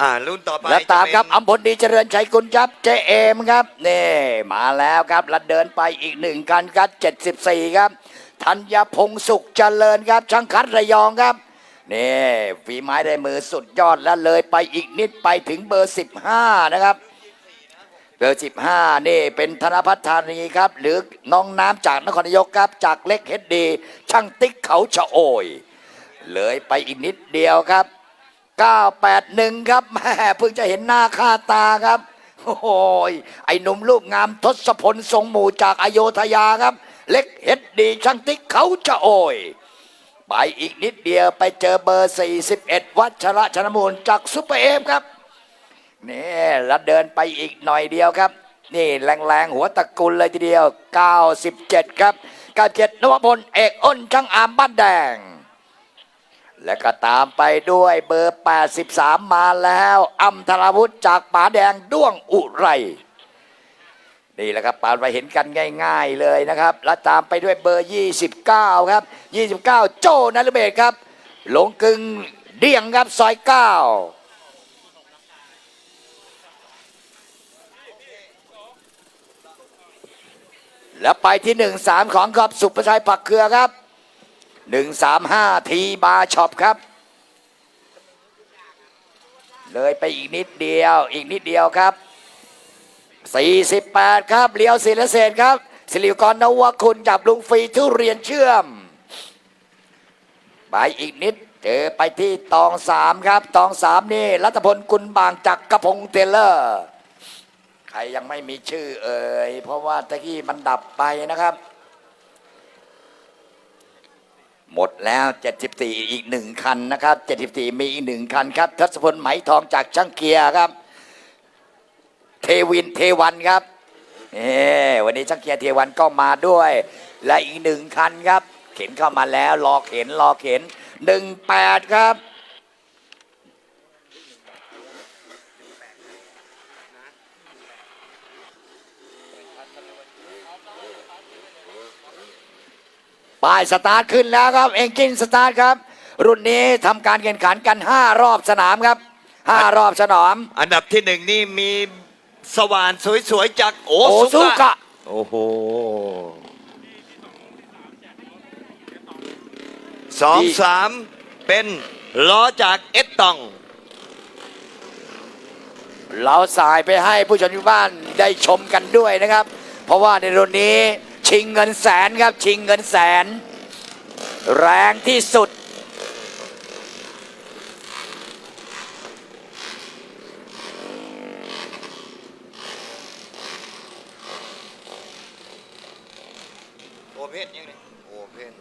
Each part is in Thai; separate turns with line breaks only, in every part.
อ่ารุ่นต่อไป
และตามครับ
จะเป็น
อัมพลดีเจริญชัยกุลครับเจเอมครับนี่มาแล้วครับแล้วเดินไปอีกหนึ่งคันครับ74 ครับธัญพงศ์สุขเจริญครับช่างคัดระยองครับนี่ฝีไม้ได้มือสุดยอดแล้วเลยไปอีกนิดไปถึงเบอร์ 15 นะครับ เบอร์ 15 นี่เป็นธนพัฒน์ธานีครับ หรือน้องน้ำจากนครนายกครับ จากเล็กเฮดดี ช่างติ๊กเขาชะโอย เลยไปอีกนิดเดียวครับ 981 ครับแม่เพิ่งจะเห็นหน้าค่าตาครับ โอ้โหยไอ้หนุ่มรูปงามทศพลทรงหมู่จากอโยธยาครับ เล็กเฮดดีช่างติ๊กเขาชะโอยไปอีกนิดเดียวไปเจอเบอร์ 41 วัชระชนมูลจากซุปเปอร์เอฟครับนี่แล้วเดินไปอีกหน่อยเดียวครับ นี่แรงๆ หัวตะกุลเลยทีเดียว 97 ครับ 97นวพลเอกอ้นช่างอามบ้านแดง และก็ตามไปด้วยเบอร์ 83 มาแล้วอัมธราวุธจากป๋าแดงด้วงอุไรนี่แหละครับปานไปเห็นกันง่าย ๆเลยนะครับ แล้วตามไปด้วยเบอร์ 29 ครับ 29 โจนัลเบศครับ หลงกึงเดี่ยงครับซอย 9แล้วไปที่หนึ่งสามของครับสุประชัยผักเครือครับ หนึ่งสามห้าทีบาช็อปครับ เลยไปอีกนิดเดียวอีกนิดเดียวครับ 48 ครับเลี้ยวศิลเศษครับ สิริกรนวคุณจับลุงฟรีทุเรียนเชื่อม ไปอีกนิดเจอไปที่ตองสามครับ ตองสามนี่รัตพลกุลบางจากกระพงเทเลอร์ ใครยังไม่มีชื่อเอ่ยเพราะว่าตะกี้มันดับไปนะครับ หมดแล้ว 74 อีกหนึ่งคันนะครับ 74 มีอีกหนึ่งคันครับทัศพลไหมทองจากช่างเกียร์ครับ เทวินเทวันครับนี่วันนี้ช่างเกียร์เทวันก็มาด้วย และอีกหนึ่งคันครับ เข็นเข้ามาแล้วรอเข็นรอเข็น 18 ครับ ป้ายสตาร์ทขึ้นแล้วครับ เองกินสตาร์ทครับ รุ่นนี้ทำการแข่งขันกัน 5 รอบสนามครับ 5 รอบสนาม
อันดับที่หนึ่งนี่มีสว่านสวยๆจากโอ
โอ
ซุ
ซุ
กะ
กะ
โอ้โหสองสามเป็นล้อจากเอสตอง
เราสายไปให้ผู้ชมที่บ้านได้ชมกันด้วยนะครับ เพราะว่าในรุ่นนี้ ชิงเงินแสนครับ ชิงเงินแสน แรงที่สุด
โอเพนยังไงโอเพน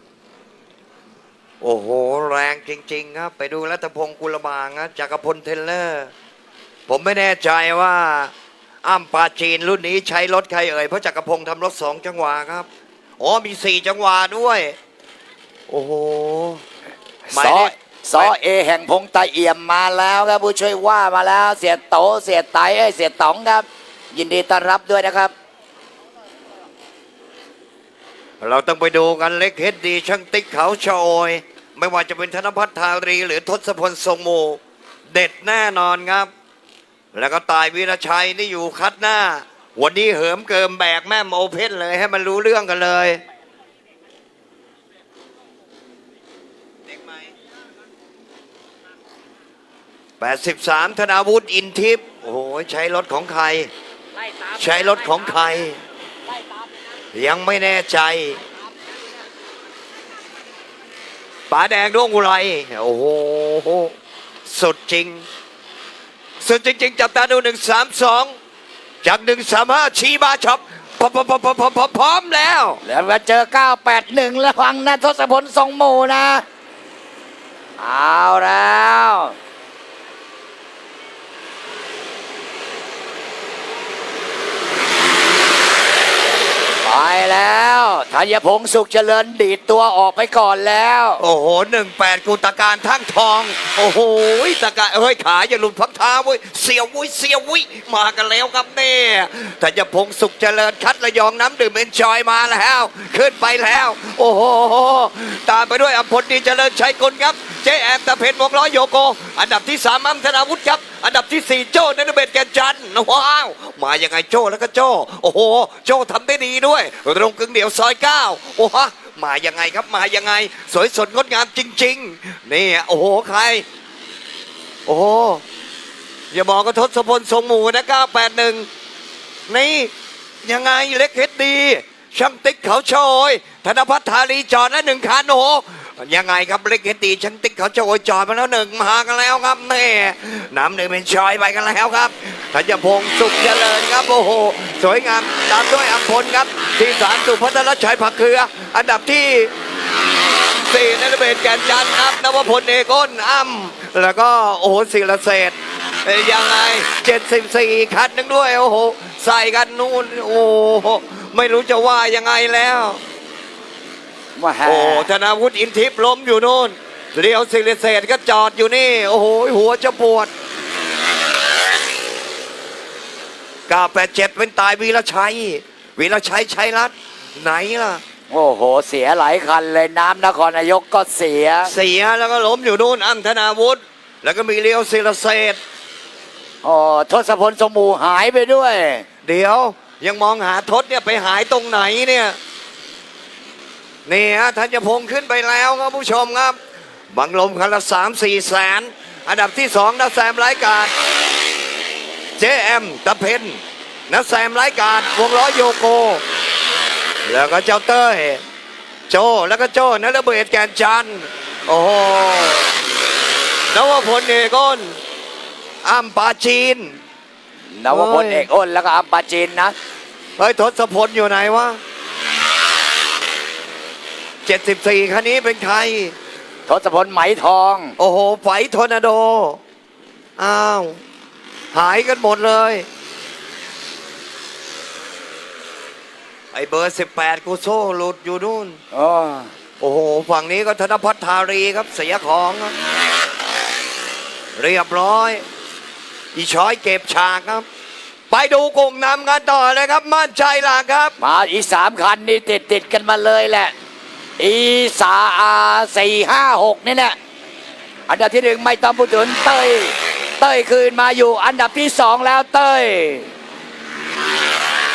โอ้โห แรงจริง ๆ ครับ ไปดูรัตพงศ์กุลบางนะจักรพลเทรลเลอร์ ผมไม่แน่ใจว่า อ้ำปาจีนรุ่นนี้ใช้รถใครเอ่ยเพราะจักรพงศ์ทำรถสองจังหวะครับอ๋อมีสี่จังหวะด้วย โอ้โหหมาย
ซอ
เลข
ซอเอแห่งพงตะเอี่ยมมาแล้วครับผู้ช่วยว่ามาแล้วเสียโตเสียไตเอ้ยเสียต๋องครับ ยินดีต้อนรับด้วยนะครับ
เราต้องไปดูกันเล็กเฮดดีช่างติ๊กเขาชะโอย ไม่ว่าจะเป็นธนพัฒน์ทารี หรือทศพลทรงโม เด็ดแน่นอนครับ แล้วก็ตายวีรชัยนี่อยู่คัดหน้า วันนี้เหิมเกิมแบกแม่มโอเพนเลยให้มันรู้เรื่องกันเลยแปดสิบสามธนาวุฒิอินทิพย์โอ้โหใช้รถของใคร ใช้รถของใคร ยังไม่แน่ใจป๋าแดงดวงอุไรโอ้โห สุดจริง สุดจริง ๆ จับตาดูหนึ่งสามสองจากหนึ่งสามห้าชีบาช็อปพร้อมพร้อมพร้อมพร้อมพร้อมพร้อมแล้ว
แล้วมาเจอ 981แล้วฟังนะทศพลทรงหมู่นะ เอาแล้ว ไปแล้ว ธัญพงศ์สุขเจริญดีดตัวออกไปก่อนแล้ว
โอ้โหหนึ่งแปดกุตการทั้งทอง โอ้โหตะการเฮ้ยขาอย่าหลุดพักเท้าเว้ยเสียววุ้ยเสียววุ้ยมากันแล้วครับแม่แต่จะพงสุขเจริญคัดระยองน้ำดื่มเอ็นจอยมาแล้ว ขึ้นไปแล้ว โอ้โหตามไปด้วยอภพลดีเจริญชัยกุลครับ เจแอมตะเพนวงล้อยโยโก อันดับที่สามอัมธนาวุฒิครับ อันดับที่สี่โจ้นนเบศแกนจันว้าว มายังไงโจ้แล้วก็โจ้ โอ้โห โจ้ทำได้ดีด้วยตรงกึ่งเดี่ยวซอยเก้าโอ้โหมายังไงครับมายังไง สวยสดงดงามจริง ๆ นี่โอ้โหใคร โอ้โหอย่าบอกก็ทศพลทรงหมูนะ981 นี่ยังไงเล็กเฮ็ดดี ช่างติ๊กเขาโชยธนพัฒน์ธารีจอดแล้วหนึ่งคันโอ้ ยังไงครับเล็กเฮ็ดดีช่างติ๊กเขาโชยจอดมาแล้วหนึ่งมากันแล้วครับแม่น้ำหนึ่งเป็นชอยไปกันแล้วครับธัญพงศ์สุขเจริญครับโอ้โหสวยงามตามด้วยอัมพลครับ ที่สามสุพัฒนชัยผักเครือ อันดับที่สี่นรเบศแก่นจันทร์ครับนวพลเอกอ้นอ้ำแล้วก็โอ้โหศิลเศษยังไงเจ็ดสิบสี่คันหนึงด้วยโอ้โหใส่กันนู่นโอ้โหไม่รู้จะว่ายังไงแล้ว
ว่าแฮ
โอ้ธนาวุฒิอินทิพย์ล้มอยู่นู่นเรียวศิลเศษก็จอดอยู่นี่ โอ้โหหัวจะปวด987เป็นตายวีรชัย วีรชัยชัยรัตน์ไหนล่ะ
โอ้โห เสียหลายคันเลยน้ำนครนายกก็เสีย
เสียแล้วก็ล้มอยู่นู่นอัมธนาวุฒิแล้วก็มีเรียวศิลเศษ
อ๋อทศพลสมูหายไปด้วย
เดี๋ยวยังมองหาทศเนี่ยไปหายตรงไหนเนี่ย นี่ฮะธัญพงศ์ขึ้นไปแล้วครับผู้ชมครับ บังลมคันละสามสี่แสน อันดับที่สองนักแซมรายการเจแอมตะเพนนักแซมรายการวงล้อโยโก แล้วก็เจ้าเต้ยโจแล้วก็โจนัระเบิดแกนจันทร์โอ้โหนวพลเอกอ้นอัมปาจีน
นวพล
โอ้ย
เอกอ้นแล้วก็อัมปาจินนะ
เฮ้ยทศพลอยู่ไหนวะ เจ็ดสิบสี่คันนี้เป็นใคร
ทศพลไหมทอง
โอ้โหไฟทอร์นาโด อ้าว หายกันหมดเลย ไอเบอร์สิบแปดกูโซ่หลุดอยู่นู่น
อ๋อ
โอ้โห ฝั่งนี้ก็ธนพัฒน์ธารีครับเสียของครับเรียบร้อย อีช้อยเก็บฉากครับ ไปดูกลุ่มนำกันต่อเลยครับ มั่นใจหลักครับ
มาอีกสามคันนี่ติดติดๆกันมาเลยแหละ อีสาอาสี่ห้าหกนี่แหละอันดับที่หนึ่งไม่ต้องพูดถึงเต้ยเต้ยคืนมาอยู่อันดับที่สองแล้วเต้ย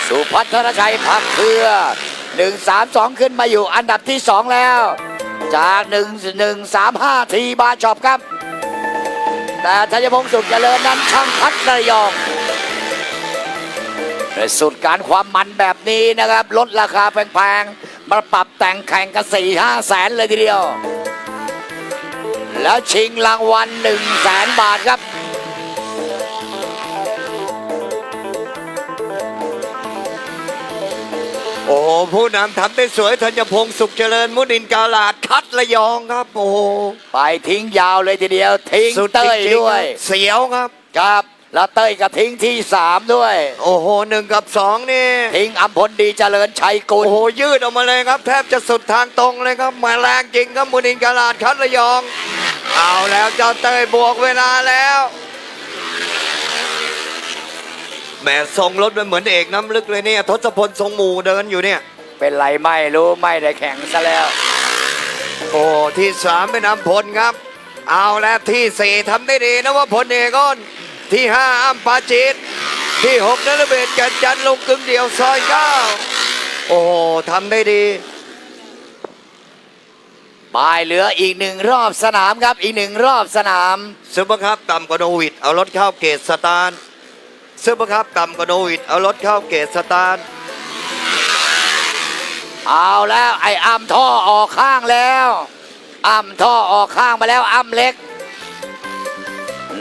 สุพัฒนชัยพักเครือหนึ่งสามสองขึ้นมาอยู่อันดับที่สองแล้ว จากหนึ่งหนึ่งสามห้าทีบาช็อปครับ แต่ธัญพงศ์สุขเจริญนั้นช่างพัดระยอง ในสุดการความมันแบบนี้นะครับ ลดราคาแพงๆมาปรับแต่งแข่งกันสี่ห้าแสนเลยทีเดียว แล้วชิงรางวัลหนึ่งแสนบาทครับ
โอ้โหผู้นำทำได้สวยธัญพงศ์สุขเจริญ มุนินกาลาดคัดระยองครับ โอ้โห
ไปทิ้งยาวเลยทีเดียว ทิ้ง
สุด
เต้ย
จริงๆ
ด้วย
ครับเสียวครับ
ครับ แล้วเต้ยก็ทิ้งที่สามด้วย
โอ้โหหนึ่งกับสองนี่
ทิ้งอัมพลดีเจริญชัยกุล
โอ้โหยืดออกมาเลยครับ แทบจะสุดทางตรงเลยครับมาแรงจริงครับมุนินกาลาดคัดระยอง เอาแล้วเจ้าเต้ยบวกเวลาแล้วแหมทรงรถมันเหมือนเอกน้ำลึกเลยเนี่ยทศพลทรงหมู่เดินอยู่เนี่ย
เป็นไรไม่รู้ไม่ได้แข่งซะแล้ว
โอ้ที่สามเป็นอัมพลครับ เอาแล้วที่สี่ทำได้ดีนะว่าพลเอกอ้น ที่ห้าอัมปาจิต ที่หกนรเบศกันจันทร์ลงกึ่งเดียวซอยเก้าโอ้โหทำได้ดี
ปลายเหลืออีกหนึ่งรอบสนามครับอีกหนึ่งรอบสนาม
ซุปเปอร์คัพต่ำกว่าโนวิดเอารถเข้าเกตสตาร์ทซุปเปอร์คัพต่ำกว่าโนวิดเอารถเข้าเกตสตาร์ท
เอาแล้วไอ้อ้ำท่อออกข้างแล้วอ้ำท่อออกข้างมาแล้วอ้ำเล็ก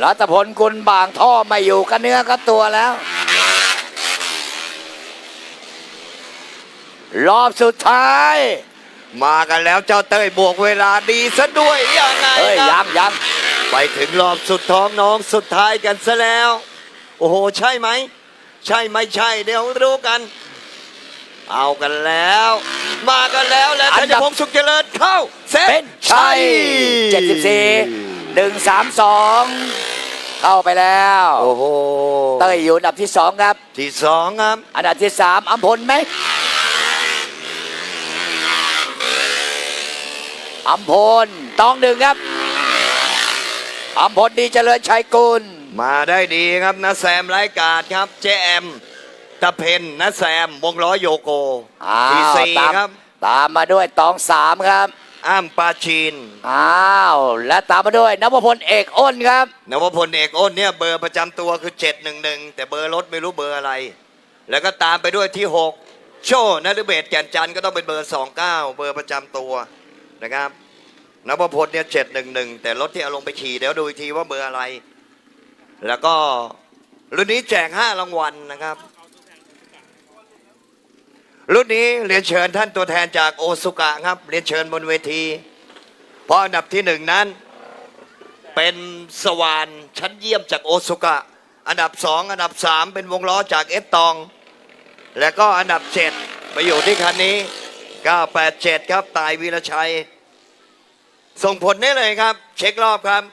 รัตพลกุลบางท่อไม่อยู่กันเนื้อกันตัวแล้ว รอบสุดท้าย
มากันแล้วเจ้าเต้ยบวกเวลาดีซะด้วยยังไง
เอ้ย
ค
ยั
รั
ง
บ
ยัง
ไปถึงรอบสุดท้องน้องสุดท้ายกันซะแล้ว โอ้โห ใช่ไหม ใช่ไม่ใช่ เดี๋ยวรู้กัน เอากันแล้ว มากันแล้วและธัญพงศ์สุขเจริญเข้าเซต
เป็นชัย 74หนึ่งสามสอง เข้าไปแล้ว
โอ้โห
เต้ยอยู่อันดับที่สองครับ
ที่สองครับ
อันดับที่สามอัมพลไหมอัมพลตองหนึ่งครับอัมพลดีเจริญชัยกุล
มาได้ดีครับนะแซมไร้กาดครับ เจแอมตะเพนนะแซมวงล้อโยโก
อ้า
ที
ว
ซี
ตาม
ครับ
ตามมาด้วยตองสามครับ
อ้ามปาชีน
อ้าว และตามมาด้วยนวพลเอกอ้นครับ
นวพลเอกอ้นเนี่ยเบอร์ประจำตัวคือ 711 แต่เบอร์รถไม่รู้เบอร์อะไร แล้วก็ตามไปด้วยที่ 6 โชว์นฤเบศแก่นจันทร์ก็ต้องเป็นเบอร์ 29 เบอร์ประจำตัวนะครับนวพลเนี่ย 711 แต่รถที่เอาลงไปขี่เดี๋ยวดูอีกทีว่าเบอร์อะไร แล้วก็รุ่นนี้แจก 5 รางวัลนะครับ รุ่นนี้เรียนเชิญท่านตัวแทนจากโอซุกะครับ เรียนเชิญบนเวที เพราะอันดับที่หนึ่งนั้น เป็นสวานชั้นเยี่ยมจากโอซุกะ อันดับสองอันดับสามเป็นวงล้อจากเอสตอง แล้วก็อันดับเจ็ดไปอยู่ที่คันนี้ 987 ครับตายวีรชัย ส่งผลได้เลยครับ เช็ครอบครับ